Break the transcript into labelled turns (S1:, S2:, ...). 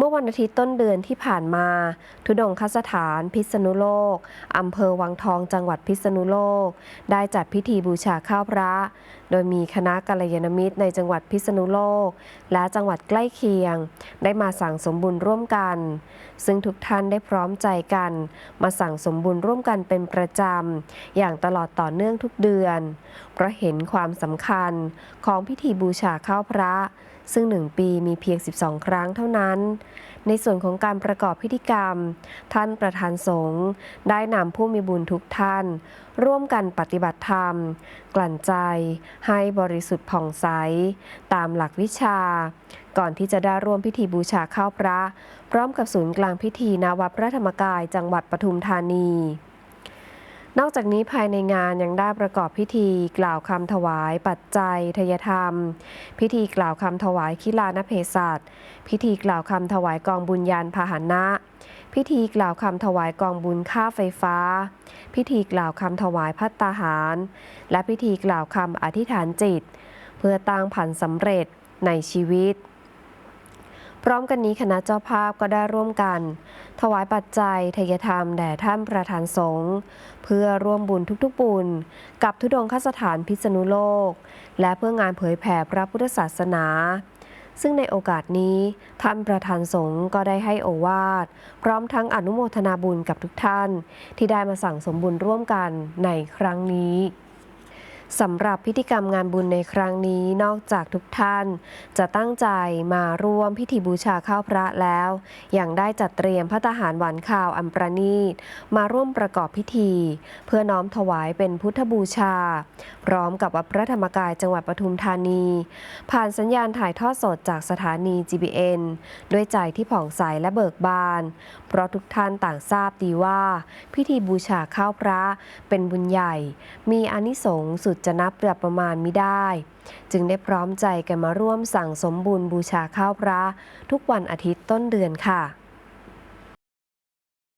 S1: เมื่อวันอาทิตย์ต้นเดือนที่ผ่านมา ทุดงคสถานพิษณุโลก อำเภอวังทองจังหวัดพิษณุโลก ได้จัดพิธีบูชาข้าวพระ โดยมีคณะกัลยาณมิตรในจังหวัดพิษณุโลก และจังหวัดใกล้เคียง ได้มาสั่งสมบุญร่วมกัน ซึ่งทุกท่านได้พร้อมใจกัน มาสั่งสมบุญร่วมกันเป็นประจำ อย่างตลอดต่อเนื่องทุกเดือน เพราะเห็นความสำคัญของพิธีบูชาข้าวพระ ซึ่งหนึ่งปีมีเพียง 12 ครั้งเท่านั้น ในส่วนของการประกอบพิธีกรรม ท่านประธานสงฆ์ได้นำผู้มีบุญทุกท่าน ร่วมกันปฏิบัติธรรม กลั่นใจ ให้บริสุทธิ์ผ่องใส ตามหลักวิชา ก่อนที่จะได้ร่วมพิธีบูชาข้าวพระ พร้อมกับศูนย์กลางพิธีนาวัดพระธรรมกายจังหวัดปทุมธานี นอกจากนี้ภายในงานยังได้ประกอบพิธีกล่าวคำถวายปัจจัยทยธรรม พิธีกล่าวคำถวายคิลานเพศัตพิธีกล่าวคำถวายกองบุญยานพาหนะ พิธีกล่าวคำถวายกองบุญค่าไฟฟ้า พิธีกล่าวคำถวายพัตตาหาร และพิธีกล่าวคำอธิษฐานจิต เพื่อตั้งผันสำเร็จในชีวิต ร้อมกันนี้คณะเจ้าภาพก็ได้ร่วมกัน ถวายปัจจัยทยธรรมแด่ท่านประธานสงฆ์เพื่อร่วมบุญทุกๆบุญ กับทุดงคสถานพิษณุโลก และเพื่องานเผยแผ่พระพุทธศาสนา ซึ่งในโอกาสนี้ท่านประธานสงฆ์ก็ได้ให้โอวาท พร้อมทั้งอนุโมทนาบุญกับทุกท่าน ที่ได้มาสั่งสมบุญร่วมกันในครั้งนี้ สำหรับพิธีกรรมงานบุญในครั้งนี้นอกจากทุกท่าน จะตั้งใจมาร่วมพิธีบูชาข้าวพระแล้วยังได้จัดเตรียมพระทหารหวานข้าวอัมประณีต มาร่วมประกอบพิธี เพื่อน้อมถวายเป็นพุทธบูชา พร้อมกับวัดพระธรรมกายจังหวัดปทุมธานี ผ่านสัญญาณถ่ายทอดสดจากสถานี GBN ด้วยใจที่ผ่องใสและเบิกบาน เพราะทุกท่านต่างทราบดีว่า พิธีบูชาข้าวพระเป็นบุญใหญ่ มีอนิสงส์สุดจะนับแบบประมาณไม่ได้ จึงได้พร้อมใจกันมาร่วมสั่งสมบุญบูชาข้าวพระ ทุกวันอาทิตย์ต้นเดือนค่ะ